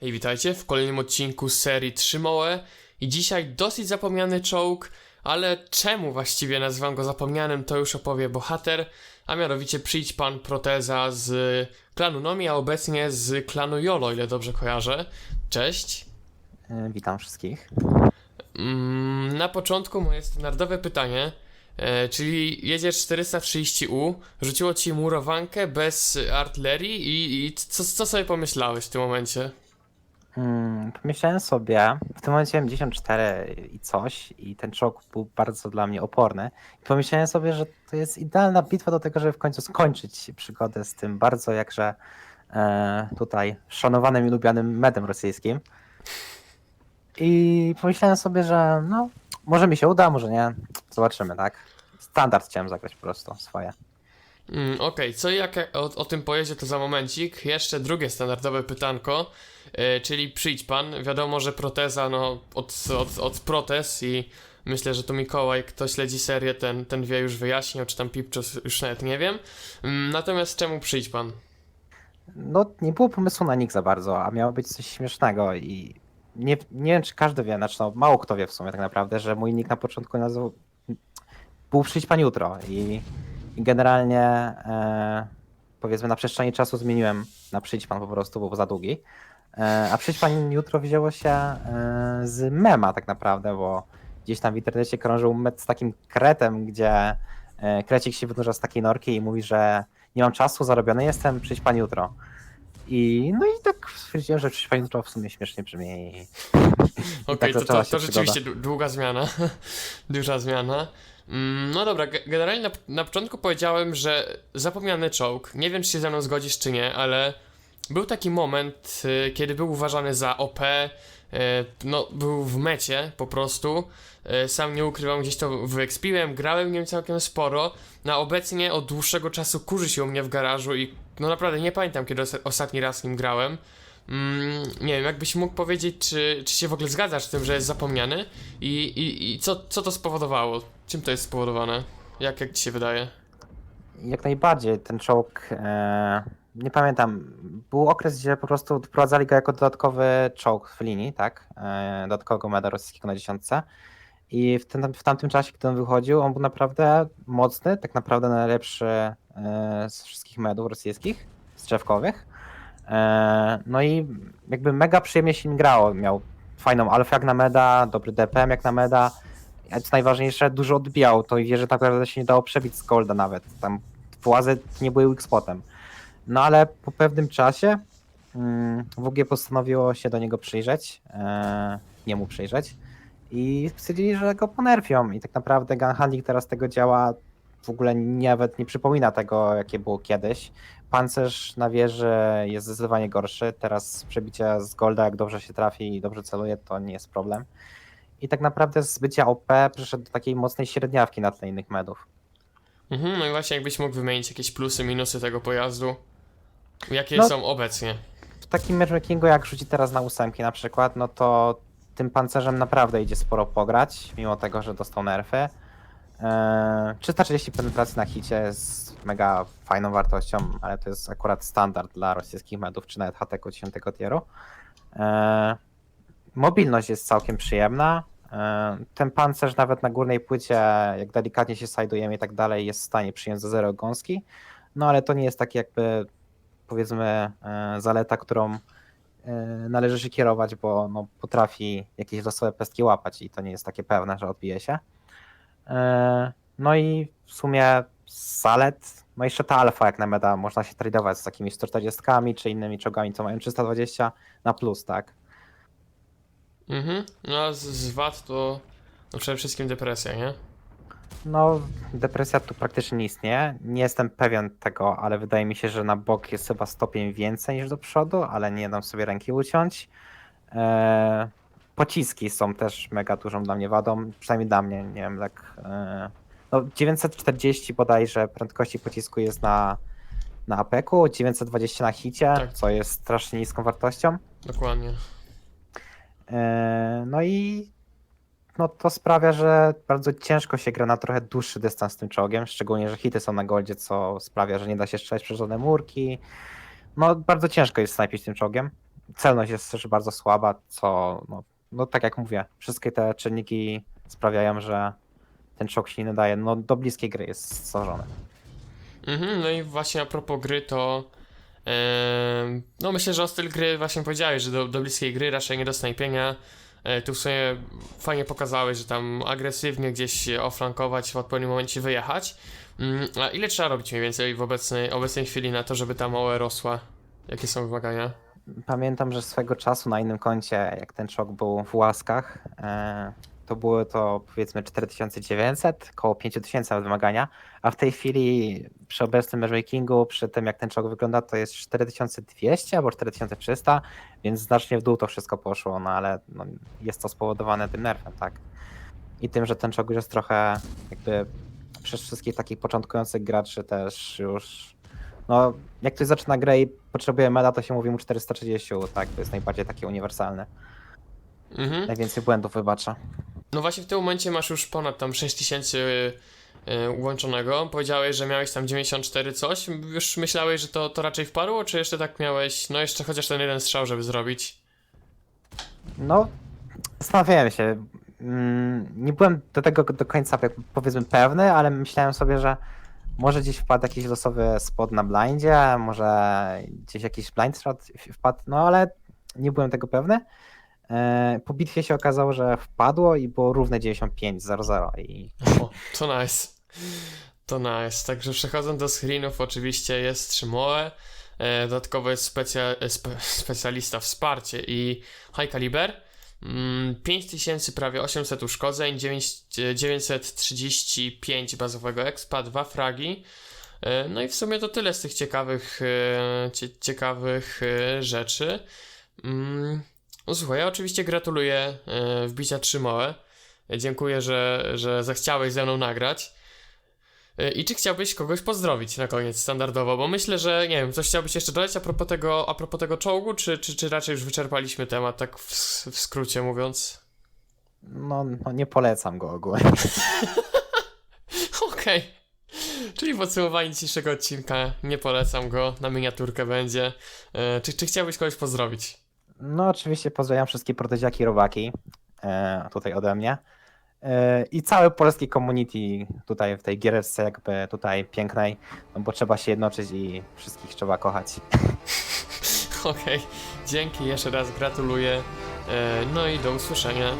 Hej, witajcie w kolejnym odcinku serii Trzymołe i dzisiaj dosyć zapomniany czołg, ale czemu właściwie nazywam go zapomnianym, to już opowie bohater, a mianowicie przyjdź pan Proteza z klanu Nomi, a obecnie z klanu Jolo, ile dobrze kojarzę. Cześć. E, Witam wszystkich. Mm, na początku moje standardowe pytanie, e, czyli jedziesz 430U, rzuciło ci murowankę bez artylerii i, i co, co sobie pomyślałeś w tym momencie? Mm, Pomyślałem sobie, w tym momencie miałem 94 i coś i ten czołg był bardzo dla mnie oporny. I pomyślałem sobie, że to jest idealna bitwa do tego, żeby w końcu skończyć przygodę z tym bardzo jakże e, tutaj szanowanym i lubianym medem rosyjskim. I pomyślałem sobie, że no, może mi się uda, może nie. Zobaczymy, tak? Standard chciałem zagrać po prostu swoje. Mm, Okej, co i jak o, o tym pojedzie to za momencik. Jeszcze drugie standardowe pytanko, e, czyli przyjdź pan. Wiadomo, że proteza, no od, od, od protez i myślę, że tu Mikołaj, kto śledzi serię, ten, ten wie już wyjaśnił, czy tam Pipczos już nawet nie wiem. Mm, Natomiast czemu przyjdź pan? No, nie było pomysłu na nick za bardzo, a miało być coś śmiesznego i nie, nie wiem, czy każdy wie, znaczy no, mało kto wie w sumie tak naprawdę, że mój nick na początku nazywał był przyjść pan jutro i, i generalnie e, powiedzmy na przestrzeni czasu zmieniłem na przyjść pan po prostu, bo był za długi. E, a przyjść pan jutro wzięło się e, z mema tak naprawdę, bo gdzieś tam w internecie krążył met z takim kretem, gdzie e, krecik się wynurza z takiej norki i mówi, że nie mam czasu, zarobiony jestem, przyjdź pan jutro. I no i tak stwierdziłem, że przyjdź pan jutro w sumie śmiesznie brzmi. I, Okej, tak to, zaczęła to, się to przygoda. rzeczywiście dłu- długa zmiana. Duża zmiana. Mm, No dobra, ge- generalnie na, na początku powiedziałem, że zapomniany czołg. Nie wiem, czy się ze mną zgodzisz, czy nie, ale był taki moment, y, kiedy był uważany za OP. y, No, był w mecie po prostu. Y, Sam nie ukrywam, gdzieś to wyekspiłem, grałem nim całkiem sporo. Na obecnie od dłuższego czasu kurzy się u mnie w garażu i no naprawdę nie pamiętam, kiedy os- ostatni raz nim grałem. Mm, nie wiem, jakbyś mógł powiedzieć, czy, czy się w ogóle zgadzasz z tym, że jest zapomniany i, i, i co, co to spowodowało? Czym to jest spowodowane? Jak, jak ci się wydaje? Jak najbardziej ten czołg, e, nie pamiętam, był okres, gdzie po prostu wprowadzali go jako dodatkowy czołg w linii, tak? E, dodatkowego meda rosyjskiego na dziesiątce. I w, tym, w tamtym czasie, kiedy on wychodził, on był naprawdę mocny, tak naprawdę najlepszy e, z wszystkich medów rosyjskich, strzewkowych. E, no i jakby mega przyjemnie się nim grało. Miał fajną alfę jak na meda, dobry DPM jak na meda. A co najważniejsze, dużo odbijał. To wie, że tak naprawdę się nie dało przebić z Golda nawet. Tam włazy nie były weak spotem. No ale po pewnym czasie mm, WG postanowiło się do niego przyjrzeć, e, nie mu przyjrzeć i stwierdzili, że go ponerfią i tak naprawdę gun handling teraz tego działa w ogóle nawet nie przypomina tego, jakie było kiedyś. Pancerz na wieży jest zdecydowanie gorszy. Teraz przebicie z Golda, jak dobrze się trafi i dobrze celuje, to nie jest problem. I tak naprawdę z bycia OP przeszedł do takiej mocnej średniawki na tle innych medów. Mhm, no i właśnie jakbyś mógł wymienić jakieś plusy, minusy tego pojazdu? Jakie No. są obecnie? W takim matchmakingu, jak rzuci teraz na ósemki na przykład, no to tym pancerzem naprawdę idzie sporo pograć, mimo tego, że dostał nerfy. Eee, 330 penetracji na hicie jest mega fajną wartością, ale to jest akurat standard dla rosyjskich medów, czy nawet HTK 10 tieru. Eee, mobilność jest całkiem przyjemna. Eee, ten pancerz nawet na górnej płycie, jak delikatnie się sajdujemy i tak dalej, jest w stanie przyjąć za zero gąski. No ale to nie jest taki jakby powiedzmy e, zaleta, którą e, należy się kierować, bo no, potrafi jakieś losowe pestki łapać i to nie jest takie pewne, że odbije się. E, No i w sumie z zalet, no jeszcze ta alfa jak na meda, można się tradować z takimi 140 czy innymi czołgami, co mają 320 na plus, tak? Mhm, no a z, z VAT to no przede wszystkim depresja, nie? No, depresja tu praktycznie nie istnieje. Nie jestem pewien tego, ale wydaje mi się, że na bok jest chyba stopień więcej niż do przodu, ale nie dam sobie ręki uciąć. Eee, pociski są też mega dużą dla mnie wadą, przynajmniej dla mnie, nie wiem, tak. Eee, no 940 bodajże prędkości pocisku jest na, na apeku, 920 na hicie, Tak. co jest strasznie niską wartością. Dokładnie. Eee, No i no to sprawia, że bardzo ciężko się gra na trochę dłuższy dystans tym czołgiem, szczególnie, że hity są na goldzie, co sprawia, że nie da się strzelać przez żadne murki. No bardzo ciężko jest snajpić tym czołgiem. celność jest też bardzo słaba, co, no, no tak jak mówię, wszystkie te czynniki sprawiają, że ten czołg się nie nadaje, no do bliskiej gry jest stworzony. Mhm, no i właśnie a propos gry, to no myślę, że o styl gry właśnie powiedziałeś, że do, do bliskiej gry raczej nie do snajpienia. E, tu w sumie fajnie pokazałeś, że tam agresywnie gdzieś oflankować, w odpowiednim momencie wyjechać. Mm, a ile trzeba robić mniej więcej w obecnej, obecnej chwili na to, żeby ta małe rosła? Jakie są wymagania? Pamiętam, że swego czasu na innym koncie, jak ten czołg był w łaskach, e, to były to powiedzmy 4900, koło 5000 nawet wymagania, a w tej chwili przy obecnym matchmakingu, przy tym jak ten czołg wygląda, to jest 4200 albo 4300, więc znacznie w dół to wszystko poszło, no ale no, jest to spowodowane tym nerfem, tak? I tym, że ten czołg już jest trochę jakby przez wszystkich takich początkujących graczy też już no, jak ktoś zaczyna grę i potrzebuje meda, to się mówi mu 430, tak? To jest najbardziej takie uniwersalne. Mhm. Najwięcej błędów wybacza. No właśnie w tym momencie masz już ponad tam 6000 y, ułączonego. Powiedziałeś, że miałeś tam 94 coś. Już myślałeś, że to, to raczej wpadło, czy jeszcze tak miałeś, no jeszcze chociaż ten jeden strzał, żeby zrobić? No, zastanawiałem się. Mm, Nie byłem do tego do końca jakby powiedzmy pewny, ale myślałem sobie, że może gdzieś wpadł jakiś losowy spot na blindzie, może gdzieś jakiś blind shot wpadł, no ale nie byłem tego pewny. E, Po bitwie się okazało, że wpadło i było równe 95-0-0 i O, to nice. To nice. Także przechodząc do screenów, oczywiście jest Trzymoe. E, dodatkowo jest specja, spe, specjalista wsparcie i high caliber. Mm, 5000 prawie 800 uszkodzeń, 9, e, 935 bazowego expa, dwa fragi. E, No i w sumie to tyle z tych ciekawych, e, cie, ciekawych e, rzeczy. Mm, No słuchaj, ja oczywiście gratuluję e, wbicia Trzymoe. Dziękuję, że, że zechciałeś ze mną nagrać. E, I czy chciałbyś kogoś pozdrowić na koniec standardowo? Bo myślę, że nie wiem, coś chciałbyś jeszcze dodać a propos tego, a propos tego czołgu, czy, czy, czy raczej już wyczerpaliśmy temat, tak w, w skrócie mówiąc? no, no nie polecam go ogólnie. Okej. Czyli podsumowanie dzisiejszego odcinka, nie polecam go, na miniaturkę będzie. E, czy, czy chciałbyś kogoś pozdrowić? No oczywiście pozdrawiam wszystkie proteziaki robaki e, tutaj ode mnie. E, I całe polskie community tutaj w tej giereczce jakby tutaj pięknej, no bo trzeba się jednoczyć i wszystkich trzeba kochać. Okej, dzięki jeszcze raz, gratuluję. E, no i do usłyszenia.